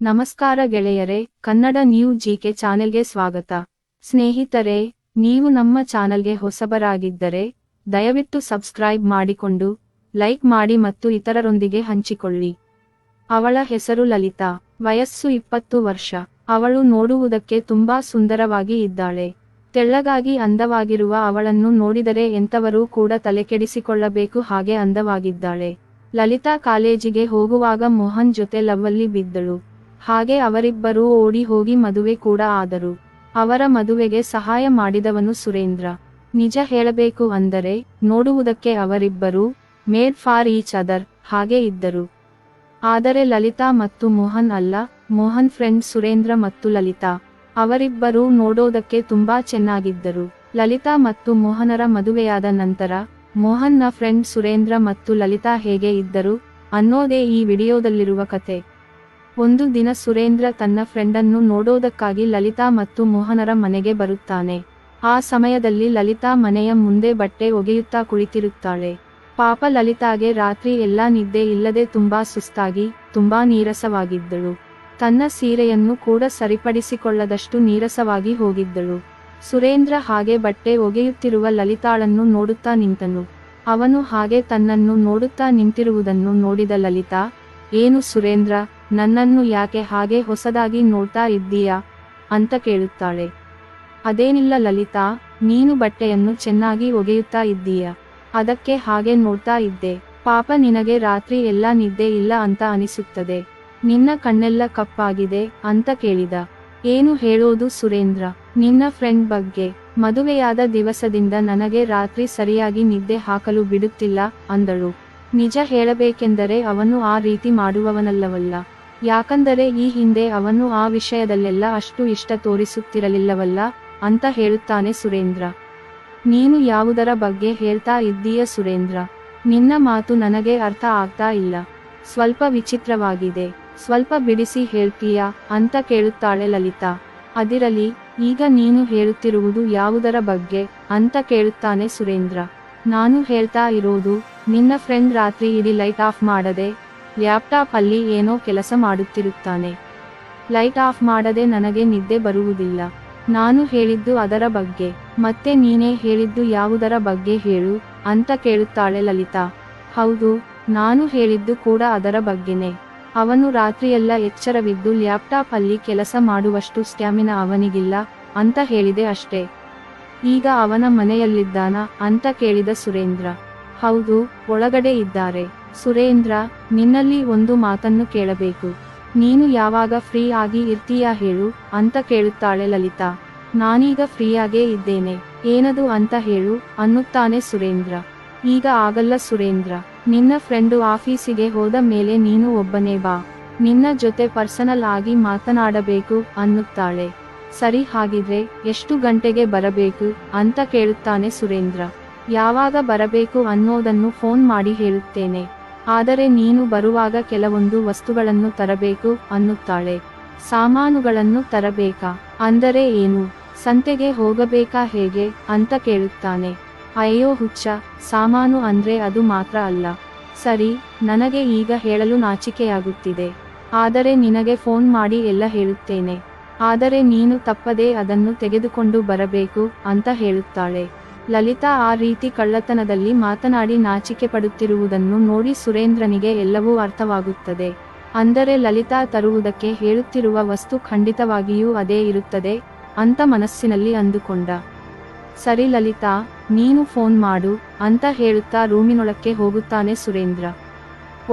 ನಮಸ್ಕಾರ ಗೆಳೆಯರೇ, Kannada new GK ಚಾನೆಲ್ಗೆ ಸ್ವಾಗತ. ಸ್ನೇಹಿತರೆ, ನೀವು ನಮ್ಮ ಚಾನೆಲ್ಗೆ ಹೊಸಬರಾಗಿದ್ದರೆ, ದಯವಿಟ್ಟು ಸಬ್ಸ್ಕ್ರೈಬ್ ಮಾಡಿಕೊಂಡು, ಲೈಕ್ ಮಾಡಿ ಮತ್ತು ಇತರರೊಂದಿಗೆ ಹಂಚಿಕೊಳ್ಳಿ. ಅವಳ ಹೆಸರು ಲಲಿತಾ, ವಯಸ್ಸು ಇಪ್ಪತ್ತು ವರ್ಷ. ಅವಳು ನೋಡುವುದಕ್ಕೆ ತುಂಬಾ ಸುಂದರವಾಗಿ ಇದ್ದಾಳೆ. ತೆಳ್ಳಗಾಗಿ ಅಂದವಾಗಿರುವ ಅವಳನ್ನು ನೋಡಿದರೆ ಎಂತವರೂ ಕೂಡ ತಲೆಕೆಡಿಸಿಕೊಳ್ಳಬೇಕು ಹಾಗೆ ಅಂದವಾಗಿದ್ದಾಳೆ. ಲಲಿತಾ ಕಾಲೇಜಿಗೆ ಹೋಗುವಾಗ ಮೋಹನ್ ಜೊತೆ ಲವ್ವಲ್ಲಿ ಬಿದ್ದಳು. ಹಾಗೆ ಅವರಿಬ್ಬರೂ ಓಡಿ ಹೋಗಿ ಮದುವೆ ಕೂಡ ಆದರು. ಅವರ ಮದುವೆಗೆ ಸಹಾಯ ಮಾಡಿದವನು ಸುರೇಂದ್ರ. ನಿಜ ಹೇಳಬೇಕು ಅಂದರೆ, ನೋಡುವುದಕ್ಕೆ ಅವರಿಬ್ಬರೂ ಮೇಡ್ ಫಾರ್ ಈಚ್ ಅದರ್, ಹಾಗೆ ಇದ್ದರು. ಆದರೆ ಲಲಿತಾ ಮತ್ತು ಮೋಹನ್ ಅಲ್ಲ, ಮೋಹನ್ ಫ್ರೆಂಡ್ ಸುರೇಂದ್ರ ಮತ್ತು ಲಲಿತಾ. ಅವರಿಬ್ಬರೂ ನೋಡೋದಕ್ಕೆ ತುಂಬಾ ಚೆನ್ನಾಗಿದ್ದರು. ಲಲಿತಾ ಮತ್ತು ಮೋಹನರ ಮದುವೆಯಾದ ನಂತರ, ಮೋಹನ್ನ ಫ್ರೆಂಡ್ ಸುರೇಂದ್ರ ಮತ್ತು ಲಲಿತಾ ಹೇಗೆ ಇದ್ದರು ಅನ್ನೋದೇ ಈ ವಿಡಿಯೋದಲ್ಲಿರುವ ಕತೆ. ಒಂದು ದಿನ ಸುರೇಂದ್ರ ತನ್ನ ಫ್ರೆಂಡನ್ನು ನೋಡೋದಕ್ಕಾಗಿ ಲಲಿತಾ ಮತ್ತು ಮೋಹನರ ಮನೆಗೆ ಬರುತ್ತಾನೆ. ಆ ಸಮಯದಲ್ಲಿ ಲಲಿತಾ ಮನೆಯ ಮುಂದೆ ಬಟ್ಟೆ ಒಗೆಯುತ್ತಾ ಕುಳಿತಿರುತ್ತಾಳೆ. ಪಾಪ ಲಲಿತಾಗೆ ರಾತ್ರಿ ಎಲ್ಲ ನಿದ್ದೆ ಇಲ್ಲದೆ ತುಂಬಾ ಸುಸ್ತಾಗಿ, ತುಂಬಾ ನೀರಸವಾಗಿದ್ದಳು. ತನ್ನ ಸೀರೆಯನ್ನು ಕೂಡ ಸರಿಪಡಿಸಿಕೊಳ್ಳದಷ್ಟು ನೀರಸವಾಗಿ ಹೋಗಿದ್ದಳು. ಸುರೇಂದ್ರ ಹಾಗೆ ಬಟ್ಟೆ ಒಗೆಯುತ್ತಿರುವ ಲಲಿತಾಳನ್ನು ನೋಡುತ್ತಾ ನಿಂತನು. ಅವನು ಹಾಗೆ ತನ್ನನ್ನು ನೋಡುತ್ತಾ ನಿಂತಿರುವುದನ್ನು ನೋಡಿದ ಲಲಿತಾ, ಏನು ಸುರೇಂದ್ರ ನನ್ನನ್ನು ಯಾಕೆ ಹಾಗೆ ಹೊಸದಾಗಿ ನೋಡ್ತಾ ಇದ್ದೀಯಾ? ಅಂತ ಕೇಳುತ್ತಾಳೆ. ಅದೇನಿಲ್ಲ ಲಲಿತಾ, ನೀನು ಬಟ್ಟೆಯನ್ನು ಚೆನ್ನಾಗಿ ಒಗೆಯುತ್ತಾ ಇದ್ದೀಯ? ಅದಕ್ಕೆ ಹಾಗೆ ನೋಡ್ತಾ ಇದ್ದೆ. ಪಾಪ ನಿನಗೆ ರಾತ್ರಿ ಎಲ್ಲ ನಿದ್ದೆ ಇಲ್ಲ ಅಂತ ಅನಿಸುತ್ತದೆ. ನಿನ್ನ ಕಣ್ಣೆಲ್ಲ ಕಪ್ಪಾಗಿದೆ ಅಂತ ಕೇಳಿದ. ಏನು ಹೇಳೋದು ಸುರೇಂದ್ರ? ನಿನ್ನ ಫ್ರೆಂಡ್ ಬಗ್ಗೆ. ಮದುವೆಯಾದ ದಿವಸದಿಂದ ನನಗೆ ರಾತ್ರಿ ಸರಿಯಾಗಿ ನಿದ್ದೆ ಹಾಕಲು ಬಿಡುತ್ತಿಲ್ಲ ಅಂದಳು. ನಿಜ ಹೇಳಬೇಕೆಂದರೆ ಅವನು ಆ ರೀತಿ ಮಾಡುವವನಲ್ಲವಲ್ಲ. ಯಾಕಂದರೆ ಈ ಹಿಂದೆ ಅವನು ಆ ವಿಷಯದಲ್ಲೆಲ್ಲ ಅಷ್ಟು ಇಷ್ಟ ತೋರಿಸುತ್ತಿರಲಿಲ್ಲವಲ್ಲ, ಅಂತ ಹೇಳುತ್ತಾನೆ ಸುರೇಂದ್ರ. ನೀನು ಯಾವುದರ ಬಗ್ಗೆ ಹೇಳ್ತಾ ಇದ್ದೀಯ ಸುರೇಂದ್ರ? ನಿನ್ನ ಮಾತು ನನಗೆ ಅರ್ಥ ಆಗ್ತಾ ಇಲ್ಲ. ಸ್ವಲ್ಪ ವಿಚಿತ್ರವಾಗಿದೆ. ಸ್ವಲ್ಪ ಬಿಡಿಸಿ ಹೇಳ್ತೀಯಾ ಅಂತ ಕೇಳುತ್ತಾಳೆ ಲಲಿತಾ. ಅದಿರಲಿ, ಈಗ ನೀನು ಹೇಳುತ್ತಿರುವುದು ಯಾವುದರ ಬಗ್ಗೆ ಅಂತ ಕೇಳುತ್ತಾನೆ ಸುರೇಂದ್ರ. ನಾನು ಹೇಳ್ತಾ ಇರೋದು, ನಿನ್ನ ಫ್ರೆಂಡ್ ರಾತ್ರಿ ಇಡೀ ಲೈಟ್ ಆಫ್ ಮಾಡದೆ ಲ್ಯಾಪ್ಟಾಪ್ ಅಲ್ಲಿ ಏನೋ ಕೆಲಸ ಮಾಡುತ್ತಿರುತ್ತಾನೆ. ಲೈಟ್ ಆಫ್ ಮಾಡದೆ ನನಗೆ ನಿದ್ದೆ ಬರುವುದಿಲ್ಲ. ನಾನು ಹೇಳಿದ್ದು ಅದರ ಬಗ್ಗೆ. ಮತ್ತೆ ನೀನೇ ಹೇಳಿದ್ದು ಯಾವುದರ ಬಗ್ಗೆ ಹೇಳು, ಅಂತ ಕೇಳುತ್ತಾಳೆ ಲಲಿತಾ. ಹೌದು, ನಾನು ಹೇಳಿದ್ದು ಕೂಡ ಅದರ ಬಗ್ಗೆನೇ. ಅವನು ರಾತ್ರಿಯೆಲ್ಲ ಎಚ್ಚರವಿದ್ದು ಲ್ಯಾಪ್ಟಾಪ್ ಅಲ್ಲಿ ಕೆಲಸ ಮಾಡುವಷ್ಟು ಸ್ಟ್ಯಾಮಿನಾ ಅವನಿಗಿಲ್ಲ, ಅಂತ ಹೇಳಿದೆ ಅಷ್ಟೇ. ಈಗ ಅವನ ಮನೆಯಲ್ಲಿದ್ದಾನ, ಅಂತ ಕೇಳಿದ ಸುರೇಂದ್ರ. ಹೌದು, ಒಳಗಡೆ ಇದ್ದಾರೆ. ಸುರೇಂದ್ರ, ನಿನ್ನಲ್ಲಿ ಒಂದು ಮಾತನ್ನು ಕೇಳಬೇಕು. ನೀನು ಯಾವಾಗ ಫ್ರೀ ಆಗಿ ಇರ್ತೀಯಾ ಹೇಳು, ಅಂತ ಕೇಳುತ್ತಾಳೆ ಲಲಿತಾ. ನಾನೀಗ ಫ್ರೀಯಾಗೇ ಇದ್ದೇನೆ, ಏನದು ಅಂತ ಹೇಳು, ಅನ್ನುತ್ತಾನೆ ಸುರೇಂದ್ರ. ಈಗ ಆಗಲ್ಲ ಸುರೇಂದ್ರ, ನಿನ್ನ ಫ್ರೆಂಡು ಆಫೀಸಿಗೆ ಹೋದ ಮೇಲೆ ನೀನು ಒಬ್ಬನೇ ಬಾ. ನಿನ್ನ ಜೊತೆ ಪರ್ಸನಲ್ ಆಗಿ ಮಾತನಾಡಬೇಕು, ಅನ್ನುತ್ತಾಳೆ. ಸರಿ ಹಾಗಿದ್ರೆ, ಎಷ್ಟು ಗಂಟೆಗೆ ಬರಬೇಕು, ಅಂತ ಕೇಳುತ್ತಾನೆ ಸುರೇಂದ್ರ. ಯಾವಾಗ ಬರಬೇಕು ಅನ್ನೋದನ್ನು ಫೋನ್ ಮಾಡಿ ಹೇಳುತ್ತೇನೆ. ಆದರೆ ನೀನು ಬರುವಾಗ ಕೆಲವೊಂದು ವಸ್ತುಗಳನ್ನು ತರಬೇಕು ಅನ್ನುತ್ತಾಳೆ. ಸಾಮಾನುಗಳನ್ನು ತರಬೇಕಾ? ಅಂದರೆ ಏನು? ಸಂತೆಗೆ ಹೋಗಬೇಕಾ ಹೇಗೆ? ಅಂತ ಕೇಳುತ್ತಾನೆ. ಅಯ್ಯೋ ಹುಚ್ಚ, ಸಾಮಾನು ಅಂದ್ರೆ ಅದು ಮಾತ್ರ ಅಲ್ಲ. ಸರಿ, ನನಗೆ ಈಗ ಹೇಳಲು ನಾಚಿಕೆಯಾಗುತ್ತಿದೆ. ಆದರೆ ನಿನಗೆ ಫೋನ್ ಮಾಡಿ ಎಲ್ಲ ಹೇಳುತ್ತೇನೆ. ಆದರೆ ನೀನು ತಪ್ಪದೇ ಅದನ್ನು ತೆಗೆದುಕೊಂಡು ಬರಬೇಕು ಅಂತ ಹೇಳುತ್ತಾಳೆ. ಲಲಿತಾ ಆ ರೀತಿ ಕಳ್ಳತನದಲ್ಲಿ ಮಾತನಾಡಿ ನಾಚಿಕೆ ಪಡುತ್ತಿರುವುದನ್ನು ನೋಡಿ ಸುರೇಂದ್ರನಿಗೆ ಎಲ್ಲವೂ ಅರ್ಥವಾಗುತ್ತದೆ. ಅಂದರೆ ಲಲಿತಾ ತರುವುದಕ್ಕೆ ಹೇಳುತ್ತಿರುವ ವಸ್ತು ಖಂಡಿತವಾಗಿಯೂ ಅದೇ ಇರುತ್ತದೆ, ಅಂತ ಮನಸ್ಸಿನಲ್ಲಿ ಅಂದುಕೊಂಡ. ಸರಿ ಲಲಿತಾ, ನೀನು ಫೋನ್ ಮಾಡು, ಅಂತ ಹೇಳುತ್ತಾ ರೂಮಿನೊಳಕ್ಕೆ ಹೋಗುತ್ತಾನೆ ಸುರೇಂದ್ರ.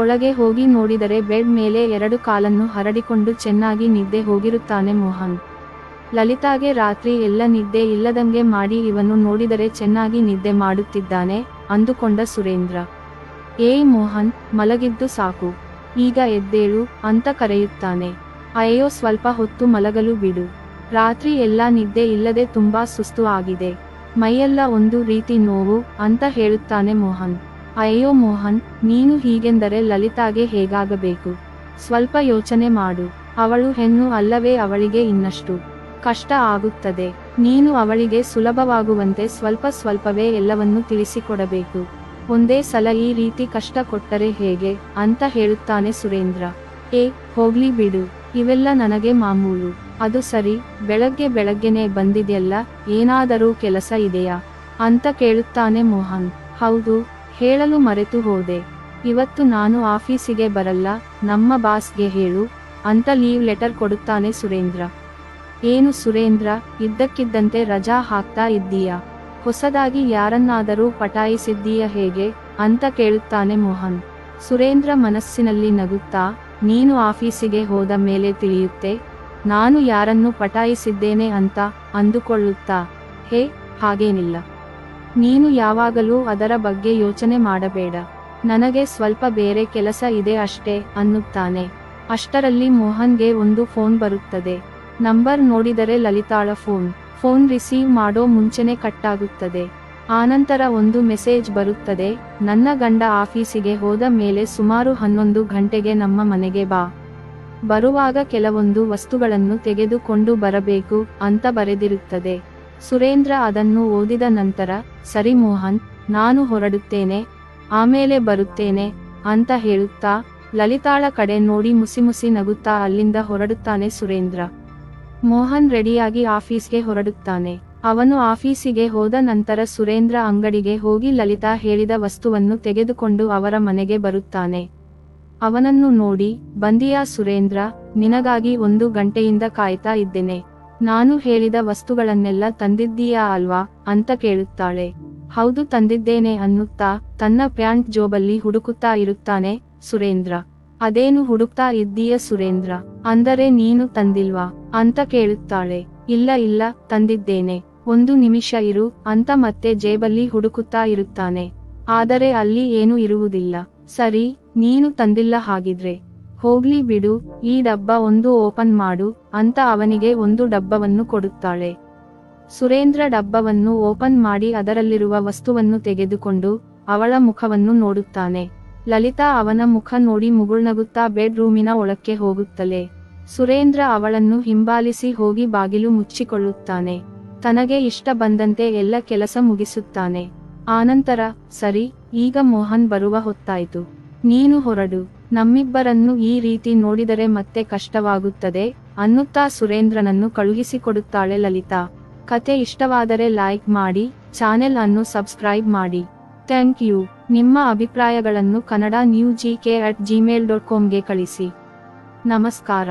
ಒಳಗೆ ಹೋಗಿ ನೋಡಿದರೆ ಬೆಡ್ ಮೇಲೆ ಎರಡು ಕಾಲನ್ನು ಹರಡಿಕೊಂಡು ಚೆನ್ನಾಗಿ ನಿದ್ದೆ ಹೋಗಿರುತ್ತಾನೆ ಮೋಹನ್. ಲಲಿತಾಗೆ ರಾತ್ರಿ ಎಲ್ಲ ನಿದ್ದೆ ಇಲ್ಲದಂಗೆ ಮಾಡಿ ಇವನು ನೋಡಿದರೆ ಚೆನ್ನಾಗಿ ನಿದ್ದೆ ಮಾಡುತ್ತಿದ್ದಾನೆ, ಅಂದುಕೊಂಡ ಸುರೇಂದ್ರ. ಏಯ್ ಮೋಹನ್, ಮಲಗಿದ್ದು ಸಾಕು. ಈಗ ಎದ್ದೇಳು, ಅಂತ ಕರೆಯುತ್ತಾನೆ. ಅಯ್ಯೋ, ಸ್ವಲ್ಪ ಹೊತ್ತು ಮಲಗಲು ಬಿಡು. ರಾತ್ರಿ ಎಲ್ಲ ನಿದ್ದೆ ಇಲ್ಲದೆ ತುಂಬಾ ಸುಸ್ತು ಆಗಿದೆ. ಮೈಯೆಲ್ಲ ಒಂದು ರೀತಿ ನೋವು, ಅಂತ ಹೇಳುತ್ತಾನೆ ಮೋಹನ್. ಅಯ್ಯೋ ಮೋಹನ್, ನೀನು ಹೀಗೆಂದರೆ ಲಲಿತಾಗೆ ಹೇಗಾಗಬೇಕು? ಸ್ವಲ್ಪ ಯೋಚನೆ ಮಾಡು. ಅವಳು ಹೆಣ್ಣು ಅಲ್ಲವೇ ಅವಳಿಗೆ ಇನ್ನಷ್ಟು. ಕಷ್ಟ ಆಗುತ್ತದೆ. ನೀನು ಅವಳಿಗೆ ಸುಲಭವಾಗುವಂತೆ ಸ್ವಲ್ಪ ಸ್ವಲ್ಪವೇ ಎಲ್ಲವನ್ನು ತಿಳಿಸಿಕೊಡಬೇಕು. ಒಂದೇ ಸಲ ಈ ರೀತಿ ಕಷ್ಟ ಕೊಟ್ಟರೆ ಹೇಗೆ? ಅಂತ ಹೇಳುತ್ತಾನೆ ಸುರೇಂದ್ರ. ಏ, ಹೋಗ್ಲಿ ಬಿಡು. ಇವೆಲ್ಲ ನನಗೆ ಮಾಮೂಲು. ಅದು ಸರಿ, ಬೆಳಗ್ಗೆ ಬೆಳಗ್ಗೆನೆ ಬಂದಿದೆಯಲ್ಲ, ಏನಾದರೂ ಕೆಲಸ ಇದೆಯಾ? ಅಂತ ಕೇಳುತ್ತಾನೆ ಮೋಹನ್. ಹೌದು, ಹೇಳಲು ಮರೆತು ಹೋದೆ. ಇವತ್ತು ನಾನು ಆಫೀಸಿಗೆ ಬರಲ್ಲ, ನಮ್ಮ ಬಾಸ್ಗೆ ಹೇಳು, ಅಂತ ಲೀವ್ ಲೆಟರ್ ಕೊಡುತ್ತಾನೆ ಸುರೇಂದ್ರ. ಏನು ಸುರೇಂದ್ರ, ಇದ್ದಕ್ಕಿದ್ದಂತೆ ರಜಾ ಹಾಕ್ತಾ ಇದ್ದೀಯಾ? ಹೊಸದಾಗಿ ಯಾರನ್ನಾದರೂ ಪಟಾಯಿಸಿದ್ದೀಯ ಹೇಗೆ? ಅಂತ ಕೇಳುತ್ತಾನೆ ಮೋಹನ್. ಸುರೇಂದ್ರ ಮನಸ್ಸಿನಲ್ಲಿ ನಗುತ್ತಾ, ನೀನು ಆಫೀಸಿಗೆ ಹೋದ ಮೇಲೆ ತಿಳಿಯುತ್ತೆ? ನಾನು ಯಾರನ್ನು ಪಟಾಯಿಸಿದ್ದೇನೆ ಅಂತ ಅಂದುಕೊಳ್ಳುತ್ತಾ? ಹೇ, ಹಾಗೇನಿಲ್ಲ. ನೀನು ಯಾವಾಗಲೂ ಅದರ ಬಗ್ಗೆ ಯೋಚನೆ ಮಾಡಬೇಡ. ನನಗೆ ಸ್ವಲ್ಪ ಬೇರೆ ಕೆಲಸ ಇದೆ ಅಷ್ಟೇ ಅನ್ನುತ್ತಾನೆ. ಅಷ್ಟರಲ್ಲಿ ಮೋಹನ್ಗೆ ಒಂದು ಫೋನ್ ಬರುತ್ತದೆ. ನಂಬರ್ ನೋಡಿದರೆ ಲಲಿತಾಳ ಫೋನ್. ಫೋನ್ ರಿಸೀವ್ ಮಾಡೋ ಮುಂಚೆನೆ ಕಟ್ಟಾಗುತ್ತದೆ. ಆನಂತರ ಒಂದು ಮೆಸೇಜ್ ಬರುತ್ತದೆ, ನನ್ನ ಗಂಡ ಆಫೀಸಿಗೆ ಹೋದ ಮೇಲೆ ಸುಮಾರು ಹನ್ನೊಂದು ಗಂಟೆಗೆ ನಮ್ಮ ಮನೆಗೆ ಬಾ. ಬರುವಾಗ ಕೆಲವೊಂದು ವಸ್ತುಗಳನ್ನು ತೆಗೆದುಕೊಂಡು ಬರಬೇಕು ಅಂತ ಬರೆದಿರುತ್ತದೆ. ಸುರೇಂದ್ರ ಅದನ್ನು ಓದಿದ ನಂತರ, ಸರಿ ಮೋಹನ್, ನಾನು ಹೊರಡುತ್ತೇನೆ, ಆಮೇಲೆ ಬರುತ್ತೇನೆ ಅಂತ ಹೇಳುತ್ತಾ, ಲಲಿತಾಳ ಕಡೆ ನೋಡಿ ಮುಸಿ ಮುಸಿ ನಗುತ್ತಾ ಅಲ್ಲಿಂದ ಹೊರಡುತ್ತಾನೆ ಸುರೇಂದ್ರ. ಮೋಹನ್ ರೆಡಿಯಾಗಿ ಆಫೀಸ್ಗೆ ಹೊರಡುತ್ತಾನೆ. ಅವನು ಆಫೀಸಿಗೆ ಹೋದ ನಂತರ ಸುರೇಂದ್ರ ಅಂಗಡಿಗೆ ಹೋಗಿ ಲಲಿತಾ ಹೇಳಿದ ವಸ್ತುವನ್ನು ತೆಗೆದುಕೊಂಡು ಅವರ ಮನೆಗೆ ಬರುತ್ತಾನೆ. ಅವನನ್ನು ನೋಡಿ, ಬಂದಿಯಾ ಸುರೇಂದ್ರ, ನಿನಗಾಗಿ ಒಂದು ಗಂಟೆಯಿಂದ ಕಾಯ್ತಾ ಇದ್ದೇನೆ. ನಾನು ಹೇಳಿದ ವಸ್ತುಗಳನ್ನೆಲ್ಲ ತಂದಿದ್ದೀಯಾ ಅಲ್ವಾ? ಅಂತ ಕೇಳುತ್ತಾಳೆ. ಹೌದು ತಂದಿದ್ದೇನೆ ಅನ್ನುತ್ತಾ ತನ್ನ ಪ್ಯಾಂಟ್ ಜೋಬಲ್ಲಿ ಹುಡುಕುತ್ತಾ ಇರುತ್ತಾನೆ ಸುರೇಂದ್ರ. ಅದೇನು ಹುಡುಕ್ತಾ ಇದ್ದೀಯ ಸುರೇಂದ್ರ? ಅಂದರೆ ನೀನು ತಂದಿಲ್ವಾ? ಅಂತ ಕೇಳುತ್ತಾಳೆ. ಇಲ್ಲ ಇಲ್ಲ, ತಂದಿದ್ದೇನೆ. ಒಂದು ನಿಮಿಷ ಇರು, ಅಂತ ಮತ್ತೆ ಜೇಬಲ್ಲಿ ಹುಡುಕುತ್ತಾ ಇರುತ್ತಾನೆ. ಆದರೆ ಅಲ್ಲಿ ಏನೂ ಇರುವುದಿಲ್ಲ. ಸರಿ, ನೀನು ತಂದಿಲ್ಲ ಹಾಗಿದ್ರೆ. ಹೋಗ್ಲಿ ಬಿಡು, ಈ ಡಬ್ಬ ಒಂದು ಓಪನ್ ಮಾಡು, ಅಂತ ಅವನಿಗೆ ಒಂದು ಡಬ್ಬವನ್ನು ಕೊಡುತ್ತಾಳೆ. ಸುರೇಂದ್ರ ಡಬ್ಬವನ್ನು ಓಪನ್ ಮಾಡಿ ಅದರಲ್ಲಿರುವ ವಸ್ತುವನ್ನು ತೆಗೆದುಕೊಂಡು ಅವಳ ಮುಖವನ್ನು ನೋಡುತ್ತಾನೆ. ಲಲಿತಾ ಅವನ ಮುಖ ನೋಡಿ ಮುಗುಳ್ನಗುತ್ತಾ ಬೆಡ್ರೂಮಿನ ಒಳಕ್ಕೆ ಹೋಗುತ್ತಲೇ. ಸುರೇಂದ್ರ ಅವಳನ್ನು ಹಿಂಬಾಲಿಸಿ ಹೋಗಿ ಬಾಗಿಲು ಮುಚ್ಚಿಕೊಳ್ಳುತ್ತಾನೆ. ತನಗೆ ಇಷ್ಟ ಬಂದಂತೆ ಎಲ್ಲ ಕೆಲಸ ಮುಗಿಸುತ್ತಾನೆ. ಆನಂತರ, ಸರಿ, ಈಗ ಮೋಹನ್ ಬರುವ ಹೊತ್ತಾಯಿತು. ನೀನು ಹೊರಡು. ನಮ್ಮಿಬ್ಬರನ್ನು ಈ ರೀತಿ ನೋಡಿದರೆ ಮತ್ತೆ ಕಷ್ಟವಾಗುತ್ತದೆ, ಅನ್ನುತ್ತಾ ಸುರೇಂದ್ರನನ್ನು ಕಳುಹಿಸಿಕೊಡುತ್ತಾಳೆ ಲಲಿತಾ. ಕತೆ ಇಷ್ಟವಾದರೆ ಲೈಕ್ ಮಾಡಿ, ಚಾನೆಲ್ ಅನ್ನು ಸಬ್ಸ್ಕ್ರೈಬ್ ಮಾಡಿ. Thank you. ನಿಮ್ಮ ಅಭಿಪ್ರಾಯಗಳನ್ನು Kannada new G K at Gmail dot ಕಾಮ್ಗೆ ಕಳಿಸಿ. ನಮಸ್ಕಾರ.